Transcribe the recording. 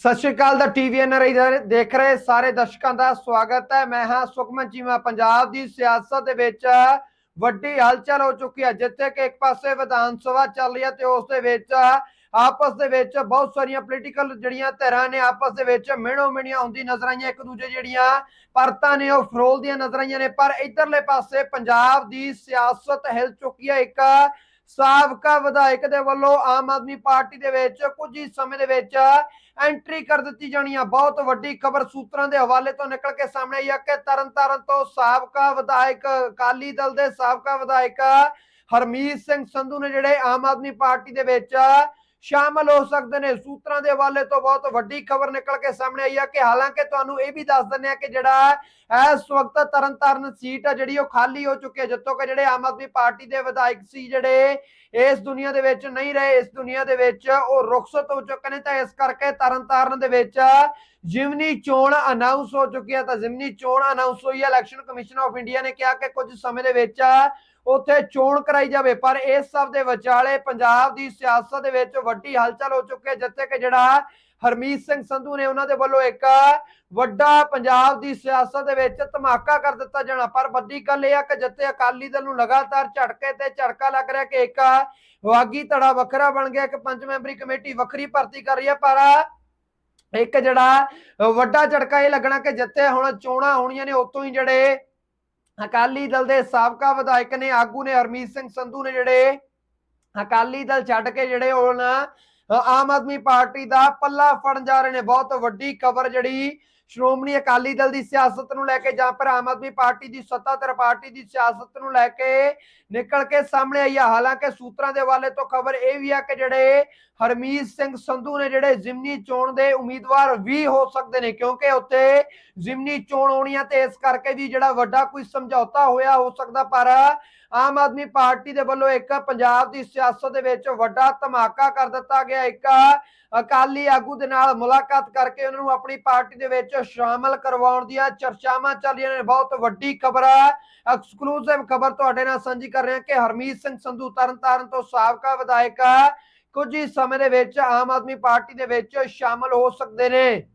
ਸਤਿ ਸ਼੍ਰੀ ਅਕਾਲ ਦਾ TV NRI ਦੇਖ ਰਹੇ ਸਾਰੇ ਦਰਸ਼ਕਾਂ ਦਾ ਸਵਾਗਤ ਹੈ। ਮੈਂ ਹਾਂ ਸੁਖਮਨ ਚੀਮਾ ਪੰਜਾਬ ਦੀ ਸਿਆਸਤ ਦੇ ਵਿੱਚ ਵੱਡੀ ਹਲਚਲ ਹੋ ਚੁੱਕੀ ਹੈ, ਜਿੱਥੇ ਕਿ ਇੱਕ ਪਾਸੇ ਵਿਧਾਨ ਸਭਾ ਚੱਲ ਰਹੀ ਹੈ ਤੇ ਉਸ ਦੇ ਵਿੱਚ ਆਪਸ ਦੇ ਵਿੱਚ ਬਹੁਤ ਸਾਰੀਆਂ ਪੋਲੀਟੀਕਲ ਜਿਹੜੀਆਂ ਧਿਰਾਂ ਨੇ ਆਪਸ ਦੇ ਵਿੱਚ ਮਿਣੋ ਮਿਣੀਆਂ ਹੁੰਦੀ ਨਜ਼ਰ ਆਈਆਂ। ਇੱਕ ਦੂਜੇ ਜਿਹੜੀਆਂ ਪਰਤਾਂ ਨੇ, ਉਹ ਫਰੋਲਦੀਆਂ ਨਜ਼ਰ ਆਈਆਂ ਨੇ। ਪਰ ਇਧਰਲੇ ਪਾਸੇ ਪੰਜਾਬ ਦੀ ਸਿਆਸਤ ਹਿਲ ਚੁੱਕੀ ਹੈ। ਇੱਕ ਸਾਬਕਾ ਵਿਧਾਇਕ ਦੇ ਵੱਲੋਂ ਆਮ ਆਦਮੀ ਪਾਰਟੀ ਦੇ ਵਿੱਚ ਕੁਝ ਹੀ ਸਮੇਂ ਦੇ ਵਿੱਚ ਐਂਟਰੀ ਕਰ ਦਿੱਤੀ ਜਾਣੀ ਆ। ਬਹੁਤ ਵੱਡੀ ਖਬਰ ਸੂਤਰਾਂ ਦੇ ਹਵਾਲੇ ਤੋਂ ਨਿਕਲ ਕੇ ਸਾਹਮਣੇ ਆਈ ਹੈ ਕਿ ਤਰਨਤਾਰਨ ਤੋਂ ਸਾਬਕਾ ਵਿਧਾਇਕ, ਅਕਾਲੀ ਦਲ ਦੇ ਸਾਬਕਾ ਵਿਧਾਇਕ ਹਰਮੀਤ ਸਿੰਘ ਸੰਧੂ ਨੇ ਜਿਹੜੇ ਆਮ ਆਦਮੀ ਪਾਰਟੀ ਦੇ ਵਿੱਚ ਸ਼ਾਮਲ ਹੋ ਸਕਦੇ ਨੇ। ਸੂਤਰਾਂ ਦੇ ਹਵਾਲੇ ਤੋਂ ਬਹੁਤ ਵੱਡੀ ਖਬਰ ਨਿਕਲ ਕੇ ਸਾਹਮਣੇ ਆਈ ਹੈ ਕਿ ਹਾਲਾਂਕਿ ਤੁਹਾਨੂੰ ਇਹ ਵੀ ਦੱਸ ਦਿੰਦੇ ਆ ਕਿ ਜਿਹੜਾ ਇਸ ਵਕਤ ਤਰਨਤਾਰਨ ਸੀਟ ਆ ਜਿਹੜੀ ਉਹ ਖਾਲੀ ਹੋ ਚੁੱਕੀ ਹੈ ਜਿੱਥੋਂ ਕਿ ਜਿਹੜੇ ਆਮ ਆਦਮੀ ਪਾਰਟੀ ਦੇ ਵਿਧਾਇਕ ਸੀ ਜਿਹੜੇ ਇਸ ਦੁਨੀਆ ਦੇ ਵਿੱਚ ਨਹੀਂ ਰਹੇ, ਇਸ ਦੁਨੀਆ ਦੇ ਵਿੱਚ ਉਹ ਰੁਖਸਤ ਹੋ ਚੁੱਕੇ ਨੇ। ਤਾਂ ਇਸ ਕਰਕੇ ਤਰਨਤਾਰਨ ਦੇ ਵਿੱਚ ਜਿਮਨੀ ਚੋਣ ਅਨਾਉਂਸ ਹੋ ਚੁੱਕੀ ਹੈ ਤਾਂ ਜਿਮਨੀ ਚੋਣ ਅਨਾਉਂਸ ਹੋਈ ਹੈ ਇਲੈਕਸ਼ਨ ਕਮਿਸ਼ਨ ਆਫ ਇੰਡੀਆ ਨੇ ਕਿਹਾ ਕਿ ਕੁਝ ਸਮੇਂ ਦੇ ਵਿੱਚ ਉੱਥੇ ਚੋਣ ਕਰਾਈ ਜਾਵੇ, ਪਰ ਇਸ ਸਭ ਦੇ ਵਿਚਾਲੇ ਪੰਜਾਬ ਦੀ ਸਿਆਸਤ ਦੇ ਵਿੱਚ ਵੱਡੀ ਹਲਚਲ ਹੋ ਚੁੱਕੀ ਹੈ, ਜਿੱਥੇ ਕਿ ਜਿਹੜਾ ਹਰਮੀਤ ਸਿੰਘ ਸੰਧੂ ਨੇ ਉਹਨਾਂ ਦੇ ਵੱਲੋਂ ਇੱਕ ਵੱਡਾ ਪੰਜਾਬ ਦੀ ਸਿਆਸਤ ਦੇ ਵਿੱਚ ਧਮਾਕਾ ਕਰ ਦਿੱਤਾ ਜਾਣਾ। ਪਰ ਵੱਡੀ ਗੱਲ ਇਹ ਆ ਕਿ ਜਿੱਥੇ ਅਕਾਲੀ ਦਲ ਨੂੰ ਲਗਾਤਾਰ ਝਟਕੇ ਤੇ ਝਟਕਾ ਲੱਗ ਰਿਹਾ ਕਿ ਇੱਕ ਵਾਗੀ ਧੜਾ ਵੱਖਰਾ ਬਣ ਗਿਆ, ਇੱਕ ਪੰਜ ਮੈਂਬਰੀ ਕਮੇਟੀ ਵੱਖਰੀ ਭਰਤੀ ਕਰ ਰਹੀ ਹੈ, ਪਰ ਇੱਕ ਜਿਹੜਾ ਵੱਡਾ ਝਟਕਾ ਇਹ ਲੱਗਣਾ ਕਿ ਜਿੱਥੇ ਹੁਣ ਚੋਣਾਂ ਹੋਣੀਆਂ ਨੇ ਉਤੋਂ ਹੀ ਜਿਹੜੇ ਅਕਾਲੀ ਦਲ ਦੇ ਸਾਬਕਾ ਵਿਧਾਇਕ ਨੇ ਆਗੂ ਨੇ ਹਰਮੀਤ ਸਿੰਘ ਸੰਧੂ ਨੇ ਜਿਹੜੇ ਅਕਾਲੀ ਦਲ ਛੱਡ ਕੇ ਜਿਹੜੇ ਹੁਣ ਆਮ ਆਦਮੀ ਪਾਰਟੀ ਦਾ ਪੱਲਾ ਫੜਨ ਜਾ ਰਹੇ ਨੇ। ਬਹੁਤ ਵੱਡੀ ਖਬਰ ਜਿਹੜੀ ਸ਼੍ਰੋਮਣੀ ਅਕਾਲੀ ਦਲ ਦੀ ਸਿਆਸਤ ਨੂੰ ਲੈ ਕੇ ਜਾਂ ਫਿਰ ਆਮ ਆਦਮੀ ਪਾਰਟੀ ਦੀ ਸੱਤਾਧਰ ਪਾਰਟੀ ਦੀ ਸਿਆਸਤ ਨੂੰ ਲੈ ਕੇ ਨਿਕਲ ਕੇ ਸਾਹਮਣੇ ਆਈ ਹੈ ਹਾਲਾਂਕਿ ਸੂਤਰਾਂ ਦੇ ਵਾਲੇ ਤੋਂ ਖਬਰ ਇਹ ਵੀ ਆ ਕਿ ਜਿਹੜੇ ਹਰਮੀਤ ਸਿੰਘ ਸੰਧੂ ਨੇ ਜਿਹੜੇ ਜ਼ਿਮਨੀ ਚੋਣ ਦੇ ਉਮੀਦਵਾਰ ਵੀ ਹੋ ਸਕਦੇ ਨੇ, ਕਿਉਂਕਿ ਉੱਥੇ ਜ਼ਿਮਨੀ ਚੋਣ ਹੋਣੀ ਆ ਤੇ ਇਸ ਕਰਕੇ ਵੀ ਜਿਹੜਾ ਵੱਡਾ ਕੋਈ ਸਮਝੌਤਾ ਹੋਇਆ ਹੋ ਸਕਦਾ, ਪਰ ਆਮ ਆਦਮੀ ਪਾਰਟੀ ਦੇ ਵੱਲੋਂ ਇੱਕ ਪੰਜਾਬ ਦੀ ਸਿਆਸਤ ਦੇ ਵਿੱਚ ਵੱਡਾ ਧਮਾਕਾ ਕਰ ਦਿੱਤਾ ਗਿਆ। ਇੱਕ ਅਕਾਲੀ ਆਗੂ ਦੇ ਨਾਲ ਮੁਲਾਕਾਤ ਕਰਕੇ ਉਹਨਾਂ ਨੂੰ ਆਪਣੀ ਪਾਰਟੀ ਦੇ ਵਿੱਚ ਵਿੱਚ ਸ਼ਾਮਲ ਕਰਵਾਉਣ ਦੀਆਂ ਚਰਚਾਵਾਂ ਚੱਲ ਰਹੀਆਂ ਨੇ। ਬਹੁਤ ਵੱਡੀ ਖਬਰ ਹੈ। ਐਕਸਕਲੂਸਿਵ ਖਬਰ ਤੁਹਾਡੇ ਨਾਲ ਸਾਂਝੀ ਕਰ ਰਹੇ ਹਾਂ ਕਿ ਹਰਮੀਤ ਸਿੰਘ ਸੰਧੂ ਤਰਨਤਾਰਨ ਤੋਂ ਸਾਬਕਾ ਵਿਧਾਇਕ ਕੁਝ ਹੀ ਸਮੇਂ ਦੇ ਵਿੱਚ ਆਮ ਆਦਮੀ ਪਾਰਟੀ ਦੇ ਵਿੱਚ ਸ਼ਾਮਲ ਹੋ ਸਕਦੇ ਨੇ।